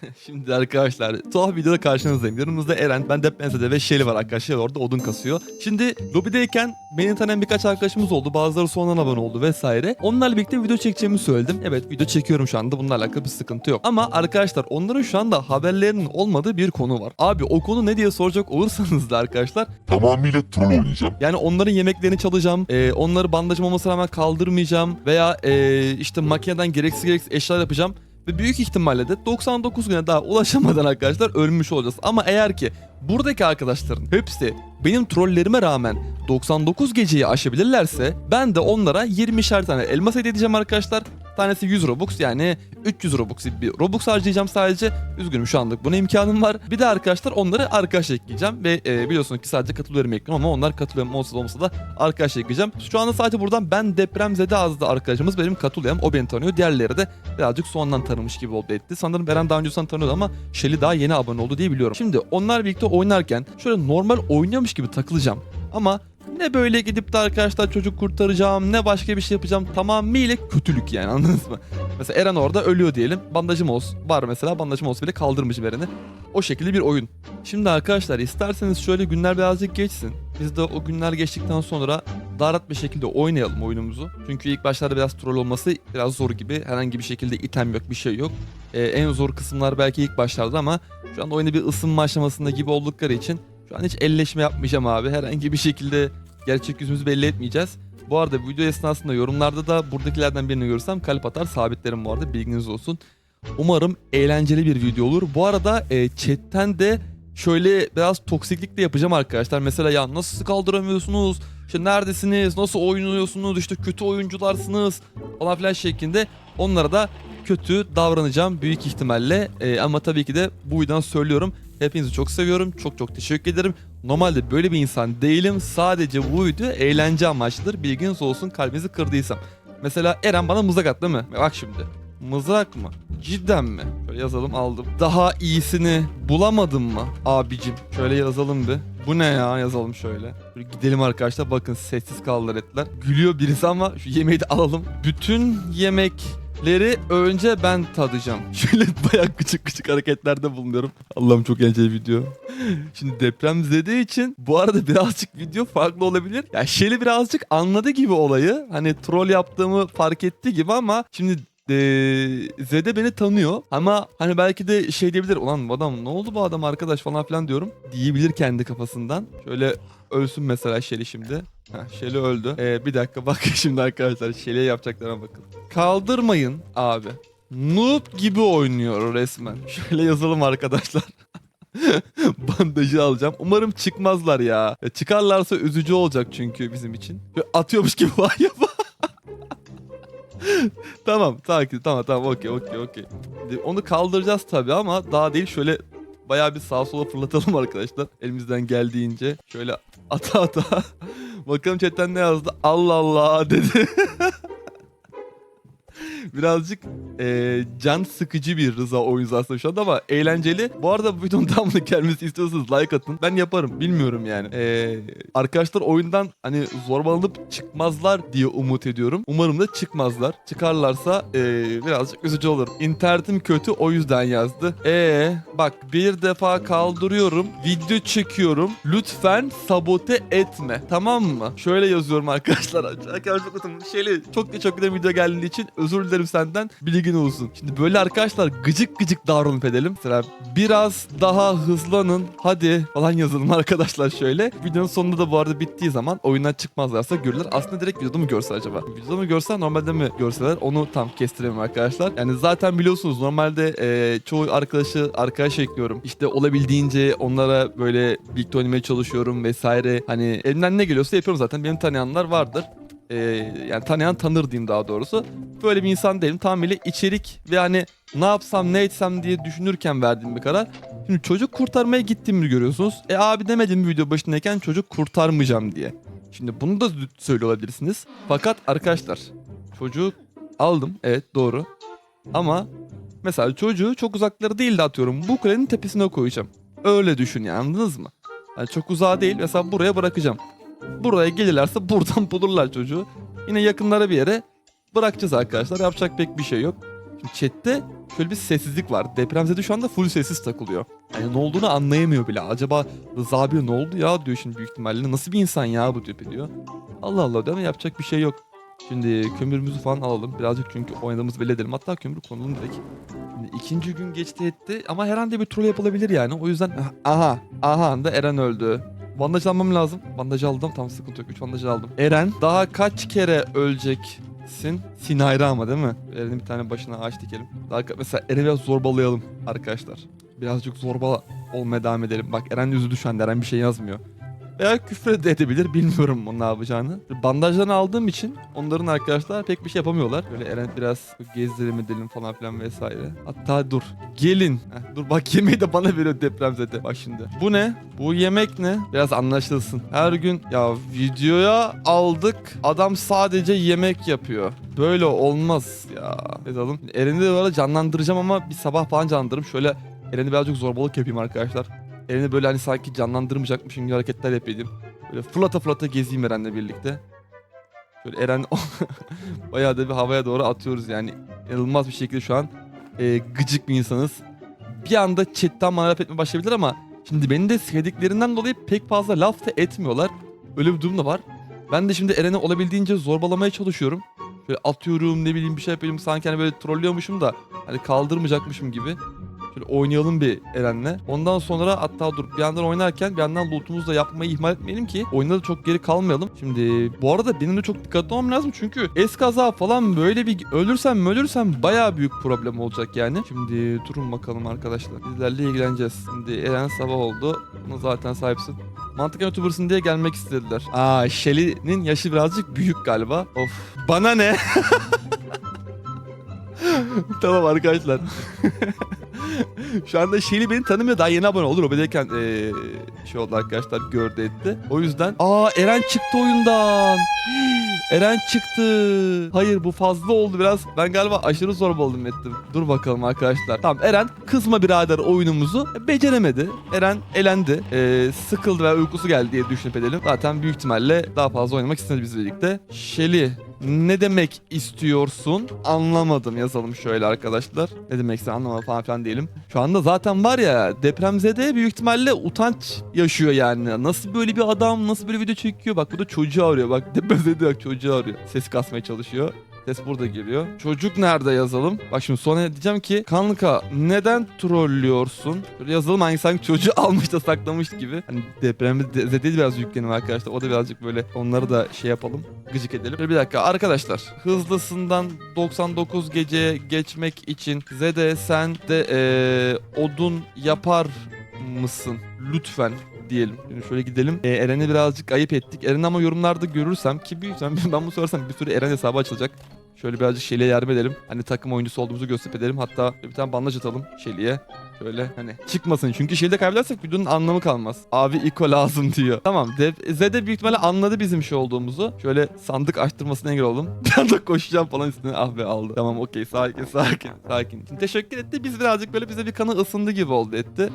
Şimdi arkadaşlar tuhaf videoda karşınızdayım. Yanımızda Eren, ben Depremze'de ve Shelly var arkadaşlar. Orada odun kasıyor. Şimdi lobideyken beni tanıyan birkaç arkadaşımız oldu. Bazıları sonradan abone oldu vesaire. Onlarla birlikte video çekeceğimi söyledim. Evet video çekiyorum şu anda. Bununla alakalı bir sıkıntı yok. Ama arkadaşlar onların şu anda haberlerinin olmadığı bir konu var. Abi o konu ne diye soracak olursanız da arkadaşlar Tamamıyla troll oynayacağım. yani onların yemeklerini çalacağım. e, onları bandajım olmasına rağmen kaldırmayacağım. Veya e, işte makineden gereksiz gereksiz eşyalar yapacağım. Ve büyük ihtimalle de 99 güne daha ulaşamadan arkadaşlar ölmüş olacağız. Ama eğer ki buradaki arkadaşların hepsi benim trollerime rağmen 99 geceyi aşabilirlerse ben de onlara 20'şer tane elmas hediye edeceğim arkadaşlar. Tanesi 100 Robux yani 300 Robux bir Robux harcayacağım sadece. Üzgünüm şu anlık buna imkanım var. Bir de arkadaşlar onları arkadaş ekleyeceğim ve e, biliyorsunuz ki sadece katılıyorum ekliyorum ama onlar katılıyorum olsa olmasa da arkadaş ekleyeceğim. Şu anda sadece buradan ben depremzede azdı arkadaşımız benim katılıyorum o beni tanıyor. Diğerleri de birazcık sondan tanımış gibi oldu etti. Sanırım Eren daha öncesinden tanıyordu ama Shelly daha yeni abone oldu diye biliyorum. Şimdi onlar birlikte oynarken şöyle normal oynuyormuş gibi takılacağım. Ama ne böyle gidip de arkadaşlar çocuk kurtaracağım ne başka bir şey yapacağım tamamıyla kötülük yani anladınız mı? Mesela Eren orada ölüyor diyelim. Bandajım olsun. Var mesela bandajım olsun bile kaldırmışım Eren'i. O şekilde bir oyun. Şimdi arkadaşlar isterseniz şöyle günler birazcık geçsin. Biz de o günler geçtikten sonra daha rahat bir şekilde oynayalım oyunumuzu. Çünkü ilk başlarda biraz troll olması biraz zor gibi. Herhangi bir şekilde item yok bir şey yok. Ee, en zor kısımlar belki ilk başlarda ama şu anda oyunda bir ısınma aşamasında gibi oldukları için şu an hiç elleşme yapmayacağım abi. Herhangi bir şekilde gerçek yüzümüzü belli etmeyeceğiz. Bu arada video esnasında yorumlarda da buradakilerden birini görürsem kalp atar sabitlerim bu arada bilginiz olsun. Umarım eğlenceli bir video olur. Bu arada e, chatten de şöyle biraz toksiklik de yapacağım arkadaşlar. Mesela ya nasıl kaldıramıyorsunuz? İşte neredesiniz? Nasıl oynuyorsunuz? İşte kötü oyuncularsınız falan filan şeklinde. Onlara da kötü davranacağım büyük ihtimalle. E, ama tabii ki de bu videodan söylüyorum. Hepinizi çok seviyorum. Çok çok teşekkür ederim. Normalde böyle bir insan değilim. Sadece bu video eğlence amaçlıdır. Bilginiz olsun kalbinizi kırdıysam. Mesela Eren bana mızrak attı mi? Bak şimdi. Mızrak mı? Cidden mi? Şöyle yazalım aldım. Daha iyisini bulamadın mı abicim? Şöyle yazalım bir. Bu ne ya yazalım şöyle. Şöyle gidelim arkadaşlar bakın sessiz kaldılar ettiler. Gülüyor birisi ama şu yemeği de alalım. Bütün yemekleri önce ben tadacağım. Şöyle bayağı küçük küçük hareketlerde bulunuyorum. Allah'ım çok eğlenceli video. Şimdi deprem zede için bu arada birazcık video farklı olabilir. Ya Shelly birazcık anladı gibi olayı. Hani troll yaptığımı fark etti gibi ama şimdi eee, Zede beni tanıyor ama hani belki de şey diyebilir ulan bu adam ne oldu bu adam arkadaş falan filan diyorum diyebilir kendi kafasından. Şöyle ölsün mesela Shelly şimdi. Heh, Shelly öldü. Ee, bir dakika bak şimdi arkadaşlar Shelly'e yapacaklarına bakın. Kaldırmayın abi. Noob gibi oynuyor resmen. Şöyle yazalım arkadaşlar. Bandajı alacağım. Umarım çıkmazlar ya. ya. Çıkarlarsa üzücü olacak çünkü bizim için. Böyle atıyormuş gibi var ya. tamam sakin tamam tamam okey okey okey. Onu kaldıracağız tabii ama daha değil şöyle bayağı bir sağa sola fırlatalım arkadaşlar. Elimizden geldiğince şöyle ata ata. Bakalım chatten ne yazdı? Allah Allah dedi. Birazcık eee, can sıkıcı bir Rıza oyuncu aslında şu anda ama eğlenceli. Bu arada bu videonun devamlı gelmesi istiyorsanız like atın. Ben yaparım bilmiyorum yani. Eee, arkadaşlar oyundan hani zorbalanıp çıkmazlar diye umut ediyorum. Umarım da çıkmazlar. Çıkarlarsa eee, birazcık üzücü olur. İnternetim kötü o yüzden yazdı. Ee bak bir defa kaldırıyorum. Video çekiyorum. Lütfen sabote etme. Tamam mı? Şöyle yazıyorum arkadaşlar. Arkadaşlar utandım. Şeyle çok da çok video geldiği için özür dilerim senden. Bilgin olsun. Şimdi böyle arkadaşlar gıcık gıcık davranıp edelim. Mesela biraz daha hızlanın. Hadi falan yazalım arkadaşlar şöyle. Videonun sonunda da bu arada bittiği zaman oyundan çıkmazlarsa görürler. Aslında direkt videoda mı görse acaba? Videoda mı görse normalde mi görseler onu tam kestiremem arkadaşlar. Yani zaten biliyorsunuz normalde e, çoğu arkadaşı arkadaş ekliyorum. İşte olabildiğince onlara böyle birlikte oynamaya çalışıyorum vesaire. Hani elimden ne geliyorsa yapıyorum zaten. Benim tanıyanlar vardır. E, yani tanıyan tanır diyeyim daha doğrusu. Böyle bir insan değilim. Tamamıyla içerik ve hani ne yapsam ne etsem diye düşünürken verdiğim bir karar. Şimdi çocuk kurtarmaya gittiğimi görüyorsunuz. E abi demedim video başındayken çocuk kurtarmayacağım diye. Şimdi bunu da söylüyor olabilirsiniz. Fakat arkadaşlar çocuğu aldım evet doğru. Ama mesela çocuğu çok uzakları değil de atıyorum bu kulenin tepesine koyacağım. Öyle düşün yani anladınız mı? Yani çok uzağa değil mesela buraya bırakacağım. Buraya gelirlerse buradan bulurlar çocuğu. Yine yakınlara bir yere bırakacağız arkadaşlar. Yapacak pek bir şey yok. Şimdi chatte şöyle bir sessizlik var. Depremzede şu anda full sessiz takılıyor. Yani ne olduğunu anlayamıyor bile. Acaba Rıza abi ne oldu ya diyor şimdi büyük ihtimalle. Nasıl bir insan ya bu diyor diyor. Allah Allah diyor ama yapacak bir şey yok. Şimdi kömürümüzü falan alalım. Birazcık çünkü oynadığımız belli edelim. Hatta kömür konalım direkt. Şimdi ikinci gün geçti etti ama her an bir troll yapılabilir yani. O yüzden aha aha da Eren öldü. Bandaj almam lazım. Bandaj aldım. Tam sıkıntı yok. 3 bandaj aldım. Eren daha kaç kere öleceksin? Sinayra ama değil mi? Eren'in bir tane başına ağaç dikelim. Daha mesela Eren'i biraz zorbalayalım arkadaşlar. Birazcık zorba olmaya devam edelim. Bak Eren yüzü düşen Eren bir şey yazmıyor. Veya küfür de edebilir bilmiyorum ne yapacağını. Bandajlarını aldığım için onların arkadaşlar pek bir şey yapamıyorlar. Böyle Eren biraz gezdirelim edelim falan filan vesaire. Hatta dur gelin. Heh, dur bak yemeği de bana veriyor depremzede. Bak şimdi. Bu ne? Bu yemek ne? Biraz anlaşılsın. Her gün ya videoya aldık. Adam sadece yemek yapıyor. Böyle olmaz ya. Yazalım. Eren'i de böyle canlandıracağım ama bir sabah falan canlandırırım. Şöyle Eren'i birazcık zorbalık yapayım arkadaşlar. Eren'i böyle hani sanki canlandırmayacakmışım gibi hareketler yapayım. Böyle fırlata fırlata gezeyim Eren'le birlikte. Şöyle Eren bayağı da bir havaya doğru atıyoruz yani. İnanılmaz bir şekilde şu an e, gıcık bir insanız. Bir anda chatten bana laf etmeye başlayabilir ama şimdi beni de sevdiklerinden dolayı pek fazla laf da etmiyorlar. Öyle bir durum da var. Ben de şimdi Eren'i olabildiğince zorbalamaya çalışıyorum. Şöyle atıyorum ne bileyim bir şey yapıyorum sanki hani böyle trollüyormuşum da hani kaldırmayacakmışım gibi. Şöyle oynayalım bir Eren'le. Ondan sonra hatta dur bir yandan oynarken bir yandan lootumuzu da yapmayı ihmal etmeyelim ki oyunda da çok geri kalmayalım. Şimdi bu arada benim de çok dikkatli olmam lazım çünkü eskaza falan böyle bir ölürsem ölürsem baya büyük problem olacak yani. Şimdi durun bakalım arkadaşlar. Bizlerle ilgileneceğiz. Şimdi Eren sabah oldu. Buna zaten sahipsin. Mantıken YouTuber'sın diye gelmek istediler. Aa Shelly'nin yaşı birazcık büyük galiba. Of. Bana ne? tamam arkadaşlar. Şu anda Shelly beni tanımıyor. Daha yeni abone olur. O bedeyken eee şey oldu arkadaşlar gördü etti. O yüzden. Aa Eren çıktı oyundan. Eren çıktı. Hayır bu fazla oldu biraz. Ben galiba aşırı zorba oldum ettim. Dur bakalım arkadaşlar. Tamam Eren kızma birader oyunumuzu beceremedi. Eren elendi. Eee, sıkıldı ve uykusu geldi diye düşünüp edelim. Zaten büyük ihtimalle daha fazla oynamak istemedi bizle birlikte. Shelly ne demek istiyorsun? Anlamadım yazalım şöyle arkadaşlar. Ne demekse anlamadım falan filan diyelim. Şu anda zaten var ya depremzede büyük ihtimalle utanç yaşıyor yani. Nasıl böyle bir adam nasıl böyle video çekiyor? Bak bu da çocuğu arıyor. Bak depremzede çocuğu arıyor. Ses kasmaya çalışıyor. Ses burada geliyor. Çocuk nerede yazalım? Bak şimdi sonra diyeceğim ki kanka neden trollüyorsun? Böyle yazalım hangi sanki çocuğu almış da saklamış gibi. Hani depremde zedeli biraz yüklenim arkadaşlar. O da birazcık böyle onları da şey yapalım. Gıcık edelim. Böyle bir dakika arkadaşlar. Hızlısından 99 gece geçmek için Zede sen de eee, odun yapar mısın? Lütfen diyelim. Şimdi şöyle gidelim. Ee, Eren'i birazcık ayıp ettik. Eren'i ama yorumlarda görürsem ki büyük ben bunu sorarsam bir sürü Eren hesabı açılacak. Şöyle birazcık Shelly'e yardım edelim. Hani takım oyuncusu olduğumuzu gösterip edelim. Hatta bir tane bandaj atalım Shelly'e. Şöyle hani çıkmasın. Çünkü Shelly'de kaybedersek videonun anlamı kalmaz. Abi Iko lazım diyor. Tamam. Zede büyük ihtimalle anladı bizim şey olduğumuzu. Şöyle sandık açtırmasına engel oldum. Bir anda koşacağım falan üstüne. Ah be aldı. Tamam okey sakin sakin sakin. Şimdi teşekkür etti. Biz birazcık böyle bize bir kanı ısındı gibi oldu etti.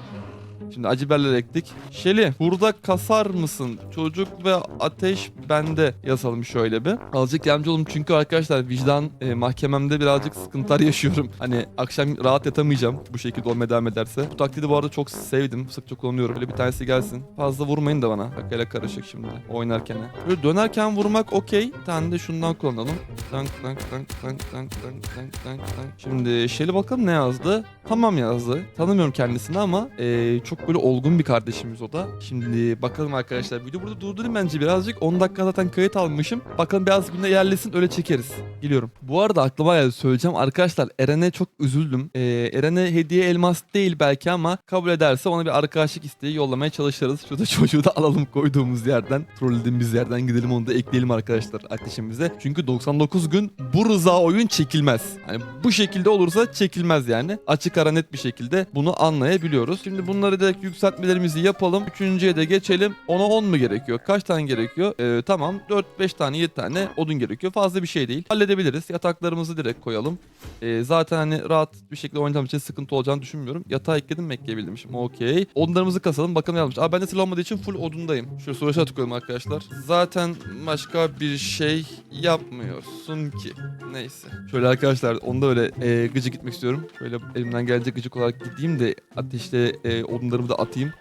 Şimdi acı biberler ektik. Şeli burada kasar mısın? Çocuk ve ateş bende yazalım şöyle bir. Azıcık yardımcı olun çünkü arkadaşlar vicdan e, mahkememde birazcık sıkıntılar yaşıyorum. Hani akşam rahat yatamayacağım bu şekilde olmaya devam ederse. Bu taktiği bu arada çok sevdim. Sıkça kullanıyorum. Böyle bir tanesi gelsin. Fazla vurmayın da bana. Bak hele karışık şimdi oynarken. Böyle dönerken vurmak okey. Bir tane de şundan kullanalım. Tank tank tank tank tank tank tank tank. Şimdi Şeli bakalım ne yazdı? Tamam yazdı. Tanımıyorum kendisini ama e, çok böyle olgun bir kardeşimiz o da. Şimdi bakalım arkadaşlar. Video burada durdurayım bence birazcık. 10 dakika zaten kayıt almışım. Bakalım biraz günde ilerlesin öyle çekeriz. Geliyorum. Bu arada aklıma geldi söyleyeceğim. Arkadaşlar Eren'e çok üzüldüm. E, Eren'e hediye elmas değil belki ama kabul ederse ona bir arkadaşlık isteği yollamaya çalışırız. Şurada çocuğu da alalım koyduğumuz yerden. Trollediğimiz yerden gidelim onu da ekleyelim arkadaşlar ateşimize. Çünkü 99 gün bu rıza oyun çekilmez. Hani bu şekilde olursa çekilmez yani. Açık ara net bir şekilde bunu anlayabiliyoruz. Şimdi bunları direkt yükseltmelerimizi yapalım. Üçüncüye de geçelim. Ona 10 mu gerekiyor? Kaç tane gerekiyor? Ee, tamam 4-5 tane 7 tane odun gerekiyor. Fazla bir şey değil. Halledebiliriz. Yataklarımızı direkt koyalım. Ee, zaten hani rahat bir şekilde oynayacağım için sıkıntı olacağını düşünmüyorum. Yatağı ekledim mi ekleyebildim şimdi. Okey. Odunlarımızı kasalım. Bakalım ne yapmış. Aa bende silah olmadığı için full odundayım. Şöyle soru tıklıyorum arkadaşlar. Zaten başka bir şey yapmıyorsun ki. Neyse. Şöyle arkadaşlar onda öyle e, gıcık gitmek istiyorum. Şöyle elimden gelecek gıcık olarak gideyim de ateşte e, odunlarımı da atayım.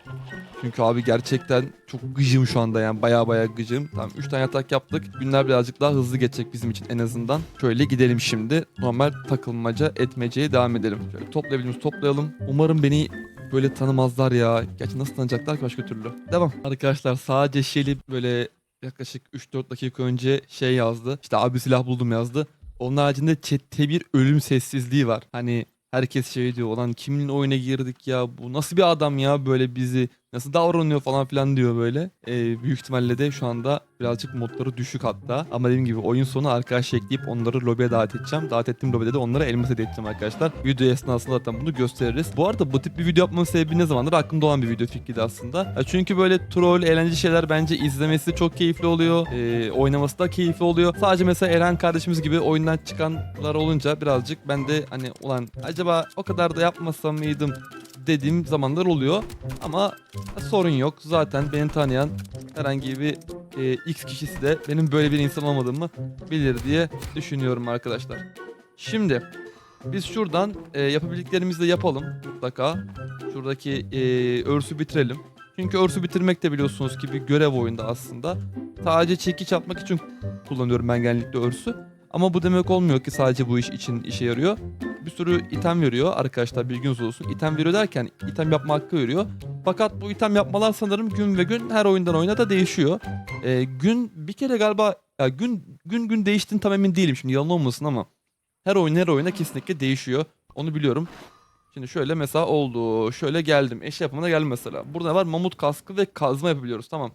Çünkü abi gerçekten çok gıcım şu anda yani baya baya gıcım. Tamam 3 tane yatak yaptık. Günler birazcık daha hızlı geçecek bizim için en azından. Şöyle gidelim şimdi. Normal takılmaca etmeceye devam edelim. Şöyle toplayabildiğimiz toplayalım. Umarım beni böyle tanımazlar ya. Gerçi nasıl tanıyacaklar ki başka türlü. Devam. Arkadaşlar sadece Şeli böyle yaklaşık 3-4 dakika önce şey yazdı. İşte abi silah buldum yazdı. Onun haricinde chatte bir ölüm sessizliği var. Hani herkes şey diyor olan kimin oyuna girdik ya? Bu nasıl bir adam ya böyle bizi nasıl davranıyor falan filan diyor böyle. Ee, büyük ihtimalle de şu anda birazcık modları düşük hatta. Ama dediğim gibi oyun sonu arkadaş ekleyip onları lobiye davet edeceğim. Davet ettiğim lobide de onlara elmas hediye edeceğim arkadaşlar. Video esnasında zaten bunu gösteririz. Bu arada bu tip bir video yapmamın sebebi ne zamandır aklımda olan bir video fikriydi aslında. Ya çünkü böyle troll, eğlenceli şeyler bence izlemesi çok keyifli oluyor. Ee, oynaması da keyifli oluyor. Sadece mesela Eren kardeşimiz gibi oyundan çıkanlar olunca birazcık ben de hani ulan acaba o kadar da yapmasam mıydım dediğim zamanlar oluyor. Ama sorun yok. Zaten beni tanıyan herhangi bir e, X kişisi de benim böyle bir insan olmadığımı bilir diye düşünüyorum arkadaşlar. Şimdi biz şuradan e, yapabildiklerimizi de yapalım mutlaka. Şuradaki e, örsü bitirelim. Çünkü örsü bitirmek de biliyorsunuz ki bir görev oyunda aslında. Sadece çekiç atmak için kullanıyorum ben genellikle örsü. Ama bu demek olmuyor ki sadece bu iş için işe yarıyor. Bir sürü item veriyor arkadaşlar bilginiz olsun. İtem veriyor derken item yapma hakkı veriyor. Fakat bu item yapmalar sanırım gün ve gün her oyundan oyuna da değişiyor. Ee, gün bir kere galiba ya gün gün gün değiştiğini tam emin değilim şimdi yalan olmasın ama her oyun her oyuna kesinlikle değişiyor. Onu biliyorum. Şimdi şöyle mesela oldu. Şöyle geldim. Eşya yapımına geldim mesela. Burada var? Mamut kaskı ve kazma yapabiliyoruz. Tamam.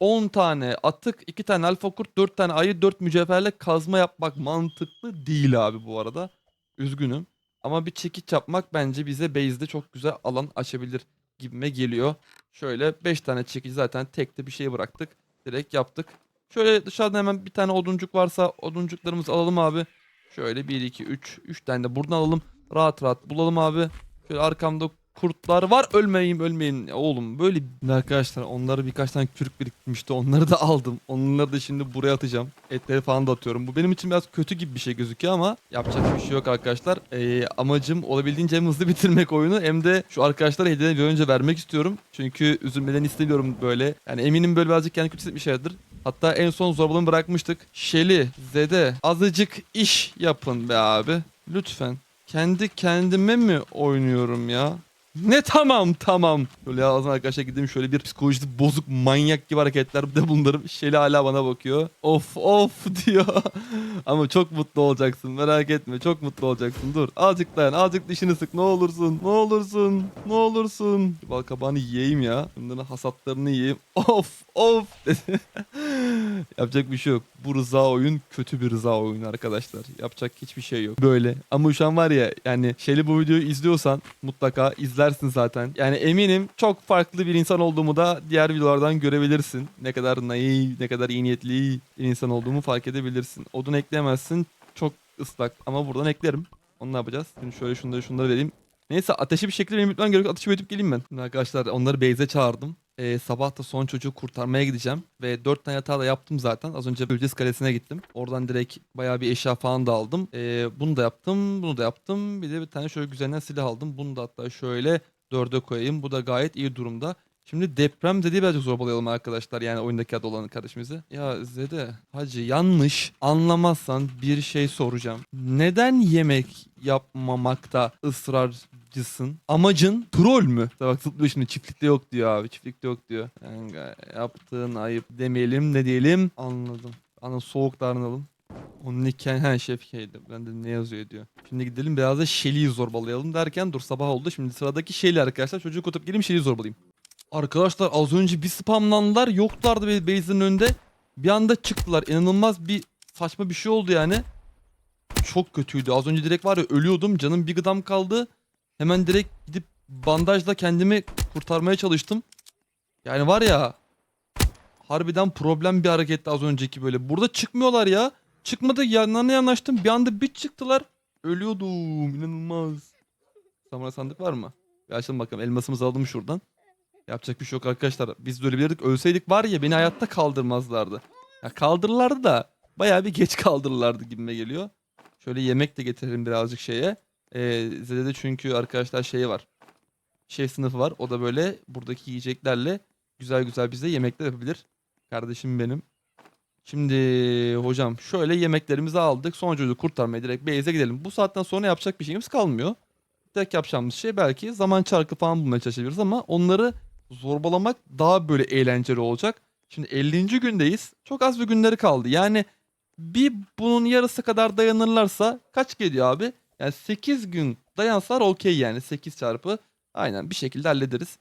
10 tane atık, 2 tane alfa kurt, 4 tane ayı, 4 mücevherle kazma yapmak mantıklı değil abi bu arada. Üzgünüm. Ama bir çekiç yapmak bence bize base'de çok güzel alan açabilir gibime geliyor. Şöyle 5 tane çekiç zaten tekte bir şey bıraktık. Direkt yaptık. Şöyle dışarıdan hemen bir tane oduncuk varsa oduncuklarımızı alalım abi. Şöyle 1, 2, 3. 3 tane de buradan alalım. Rahat rahat bulalım abi. Şöyle arkamda kurtlar var. Ölmeyin ölmeyin. Oğlum böyle arkadaşlar onları birkaç tane kürk birikmişti. Onları da aldım. Onları da şimdi buraya atacağım. Etleri falan da atıyorum. Bu benim için biraz kötü gibi bir şey gözüküyor ama yapacak bir şey yok arkadaşlar. Ee, amacım olabildiğince hızlı bitirmek oyunu hem de şu arkadaşlara hediyeleri bir önce vermek istiyorum. Çünkü üzülmelerini istemiyorum böyle. Yani eminim böyle birazcık kendi kötü hissetmişlerdir. Hatta en son zorbalığını bırakmıştık. Şeli, Zede azıcık iş yapın be abi. Lütfen. Kendi kendime mi oynuyorum ya? Ne tamam tamam. Böyle ağzına arkadaşlar gideyim şöyle bir psikolojisi bozuk manyak gibi hareketler de bunlarım. Şeli hala bana bakıyor. Of of diyor. Ama çok mutlu olacaksın merak etme çok mutlu olacaksın. Dur azıcık dayan azıcık dişini sık ne olursun. Ne olursun ne olursun. Bal kabağını yiyeyim ya. Bunların hasatlarını yiyeyim. Of of. Yapacak bir şey yok. Bu rıza oyun kötü bir rıza oyunu arkadaşlar. Yapacak hiçbir şey yok. Böyle. Ama şu an var ya yani Şeli bu videoyu izliyorsan mutlaka izlersin zaten. Yani eminim çok farklı bir insan olduğumu da diğer videolardan görebilirsin. Ne kadar naif, ne kadar iyi niyetli bir insan olduğumu fark edebilirsin. Odun ekleyemezsin. Çok ıslak. Ama buradan eklerim. Onu ne yapacağız? Şimdi şöyle şunları şunları vereyim. Neyse ateşi bir şekilde benim bitmem gerekiyor. Ateşi büyütüp geleyim ben. Arkadaşlar onları base'e çağırdım. Ee, sabah da son çocuğu kurtarmaya gideceğim. Ve 4 tane yatağı da yaptım zaten. Az önce Bülces Kalesi'ne gittim. Oradan direkt bayağı bir eşya falan da aldım. Ee, bunu da yaptım. Bunu da yaptım. Bir de bir tane şöyle güzelinden silah aldım. Bunu da hatta şöyle dörde koyayım. Bu da gayet iyi durumda. Şimdi deprem dediği birazcık zorbalayalım arkadaşlar. Yani oyundaki adı olan kardeşimizi. Ya Zede hacı yanlış anlamazsan bir şey soracağım. Neden yemek yapmamakta ısrarcısın? Amacın troll mü? Bak zıplıyor şimdi çiftlikte yok diyor abi. Çiftlikte yok diyor. Kanka, yaptığın ayıp demeyelim ne diyelim. Anladım. Anladım soğuk davranalım. Onun hikaye ha şefkeydi. Ben de ne yazıyor diyor. Şimdi gidelim biraz da Shelly'yi zorbalayalım derken dur sabah oldu. Şimdi sıradaki Shelly arkadaşlar. Çocuğu kutup geleyim Shelly'yi zorbalayayım. Arkadaşlar az önce bir spamlandılar. Yoklardı base'in önünde. Bir anda çıktılar. İnanılmaz bir saçma bir şey oldu yani. Çok kötüydü. Az önce direkt var ya ölüyordum. Canım bir gıdam kaldı. Hemen direkt gidip bandajla kendimi kurtarmaya çalıştım. Yani var ya harbiden problem bir hareketti az önceki böyle. Burada çıkmıyorlar ya. Çıkmadı yanlarına yanaştım. Bir anda bir çıktılar. Ölüyordum. İnanılmaz. Samuray sandık var mı? Bir açalım bakalım. Elmasımızı aldım şuradan. Yapacak bir şey yok arkadaşlar. Biz de ölebilirdik. Ölseydik var ya beni hayatta kaldırmazlardı. Ya kaldırırlardı da bayağı bir geç kaldırırlardı gibime geliyor. Şöyle yemek de getirelim birazcık şeye. Ee, Zede'de çünkü arkadaşlar şeyi var. Şey sınıfı var. O da böyle buradaki yiyeceklerle güzel güzel bize yemekler yapabilir. Kardeşim benim. Şimdi hocam şöyle yemeklerimizi aldık. Son çocuğu kurtarmaya direkt base'e gidelim. Bu saatten sonra yapacak bir şeyimiz kalmıyor. Tek yapacağımız şey belki zaman çarkı falan bulmaya çalışabiliriz ama onları zorbalamak daha böyle eğlenceli olacak. Şimdi 50. gündeyiz. Çok az bir günleri kaldı. Yani bir bunun yarısı kadar dayanırlarsa kaç geliyor abi? Yani 8 gün dayansalar okey yani 8 çarpı. Aynen bir şekilde hallederiz.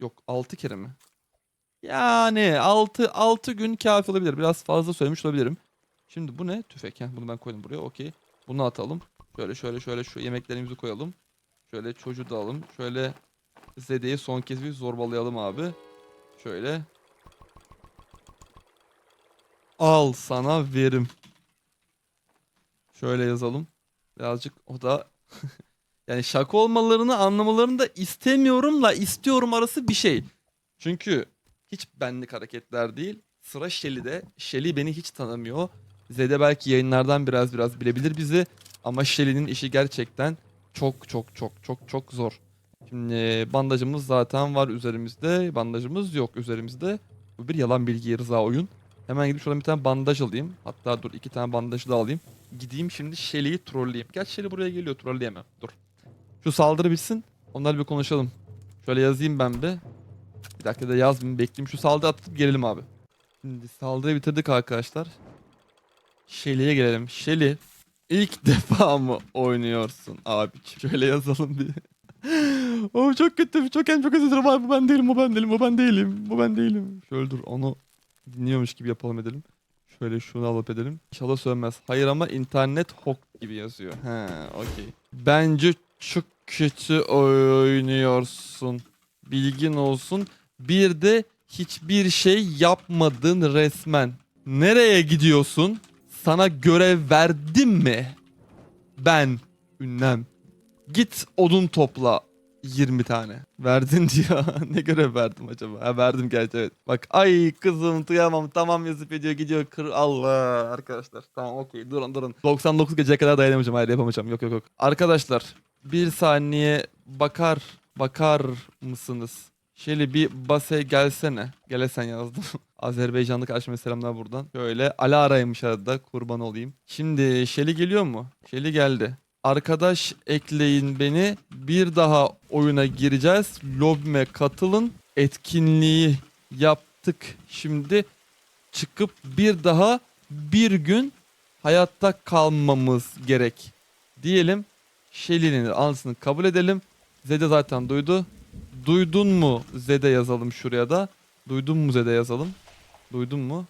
Yok 6 kere mi? Yani 6 6 gün kafi olabilir. Biraz fazla söylemiş olabilirim. Şimdi bu ne? Tüfek. Heh, bunu ben koydum buraya. Okey. Bunu atalım. Şöyle şöyle şöyle şu yemeklerimizi koyalım. Şöyle çocuğu da alalım. Şöyle Zede'yi son kez bir zorbalayalım abi. Şöyle. Al sana verim. Şöyle yazalım. Birazcık o da yani şaka olmalarını anlamalarını da istemiyorumla istiyorum arası bir şey. Çünkü hiç benlik hareketler değil. Sıra Shelly'de. Shelly beni hiç tanımıyor. Zede belki yayınlardan biraz biraz bilebilir bizi. Ama Shelly'nin işi gerçekten çok çok çok çok çok zor. Şimdi bandajımız zaten var üzerimizde. Bandajımız yok üzerimizde. Bu bir yalan bilgi Rıza oyun. Hemen gidip şuradan bir tane bandaj alayım. Hatta dur iki tane bandaj da alayım. Gideyim şimdi Shelly'yi trolleyeyim. Gerçi Shelly buraya geliyor trolleyemem. Dur. Şu saldırı bitsin. Onlarla bir konuşalım. Şöyle yazayım ben bir. Bir dakika da yazmayayım bekleyeyim. Şu saldırı atıp gelelim abi. Şimdi saldırıyı bitirdik arkadaşlar. Shelly'ye gelelim. Shelly ilk defa mı oynuyorsun abi? Şöyle yazalım bir. Oh çok kötü. Çok en çok özür dilerim. Bu ben değilim. Bu ben değilim. Bu ben değilim. Bu ben değilim. Şöyle dur onu dinliyormuş gibi yapalım edelim. Şöyle şunu alıp edelim. İnşallah sönmez. Hayır ama internet hok gibi yazıyor. He okey. Bence çok kötü oynuyorsun. Bilgin olsun. Bir de hiçbir şey yapmadın resmen. Nereye gidiyorsun? Sana görev verdim mi? Ben ünlem. Git odun topla 20 tane. Verdin diyor. ne görev verdim acaba? Ha verdim gerçi evet. Bak ay kızım duyamam tamam yazıp ediyor gidiyor kır Allah arkadaşlar. Tamam okey durun durun. 99 geceye kadar dayanamayacağım hayır yapamayacağım yok yok yok. Arkadaşlar bir saniye bakar bakar mısınız? Şöyle bir base gelsene. Gelesen yazdım. Azerbaycanlı karşıma selamlar buradan. Şöyle Alara'ymış arada kurban olayım. Şimdi Şeli geliyor mu? Şeli geldi. Arkadaş ekleyin beni. Bir daha oyuna gireceğiz. Lobime katılın. Etkinliği yaptık. Şimdi çıkıp bir daha bir gün hayatta kalmamız gerek. Diyelim. Şeli'nin ansını kabul edelim. Zede zaten duydu. Duydun mu Zede yazalım şuraya da. Duydun mu Zede yazalım. Duydun mu?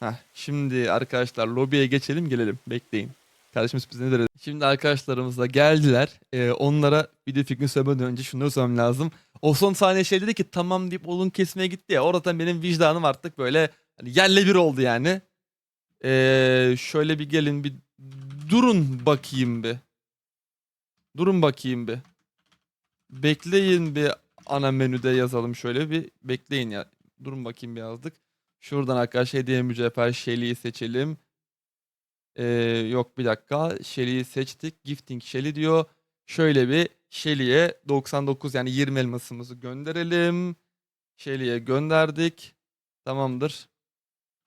Heh, şimdi arkadaşlar lobiye geçelim gelelim. Bekleyin. Kardeşim sürpriz nedir? Şimdi arkadaşlarımız da geldiler. Ee, onlara video fikrini söylemeden önce şunları söylemem lazım. O son saniye şey dedi ki tamam deyip olun kesmeye gitti ya. Oradan benim vicdanım artık böyle hani yerle bir oldu yani. Ee, şöyle bir gelin bir durun bakayım bir. Durun bakayım bir. Bekleyin bir ana menüde yazalım şöyle bir. Bekleyin ya. Durun bakayım bir yazdık. Şuradan arkadaşlar hediye mücevher Shelly'yi seçelim. Ee, yok bir dakika. Shelly'yi seçtik. Gifting Shelly diyor. Şöyle bir Shelly'ye 99 yani 20 elmasımızı gönderelim. Shelly'ye gönderdik. Tamamdır.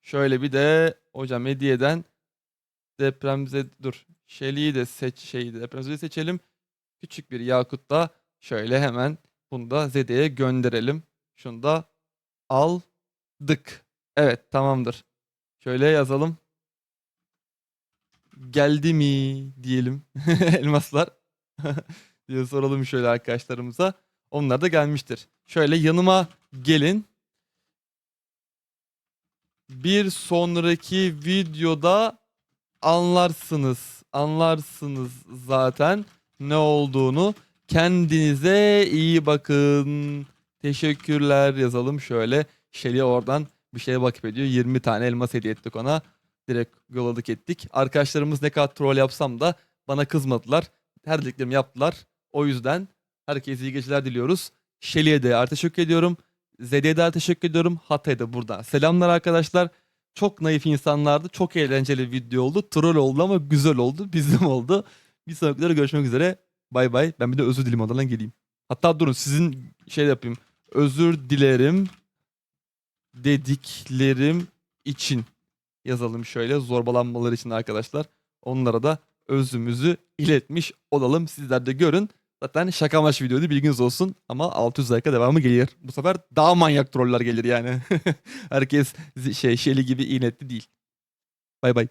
Şöyle bir de hocam hediyeden depremize dur. Shelly'yi de seç şeyi de depremize seçelim. Küçük bir yakutla şöyle hemen bunu da Zede'ye gönderelim. Şunu da aldık. Evet tamamdır. Şöyle yazalım. Geldi mi diyelim elmaslar. diye soralım şöyle arkadaşlarımıza. Onlar da gelmiştir. Şöyle yanıma gelin. Bir sonraki videoda anlarsınız. Anlarsınız zaten ne olduğunu. Kendinize iyi bakın. Teşekkürler yazalım şöyle. Şeli oradan bir şeye bakıp ediyor. 20 tane elmas hediye ettik ona. Direkt yolladık ettik. Arkadaşlarımız ne kadar troll yapsam da bana kızmadılar. Her dediklerimi yaptılar. O yüzden herkese iyi geceler diliyoruz. Şeli'ye de teşekkür ediyorum. Zede'ye de teşekkür ediyorum. Hatay'a da buradan. Selamlar arkadaşlar. Çok naif insanlardı. Çok eğlenceli bir video oldu. Troll oldu ama güzel oldu. Bizim oldu. Bir sonraki videoda görüşmek üzere. Bay bay. Ben bir de özür dilerim odadan geleyim. Hatta durun sizin şey yapayım. Özür dilerim dediklerim için yazalım şöyle zorbalanmaları için arkadaşlar. Onlara da özümüzü iletmiş olalım. Sizler de görün. Zaten şaka amaç videoydu bilginiz olsun. Ama 600 like'a devamı gelir. Bu sefer daha manyak troller gelir yani. Herkes şey Şeli gibi inetli değil. Bay bay.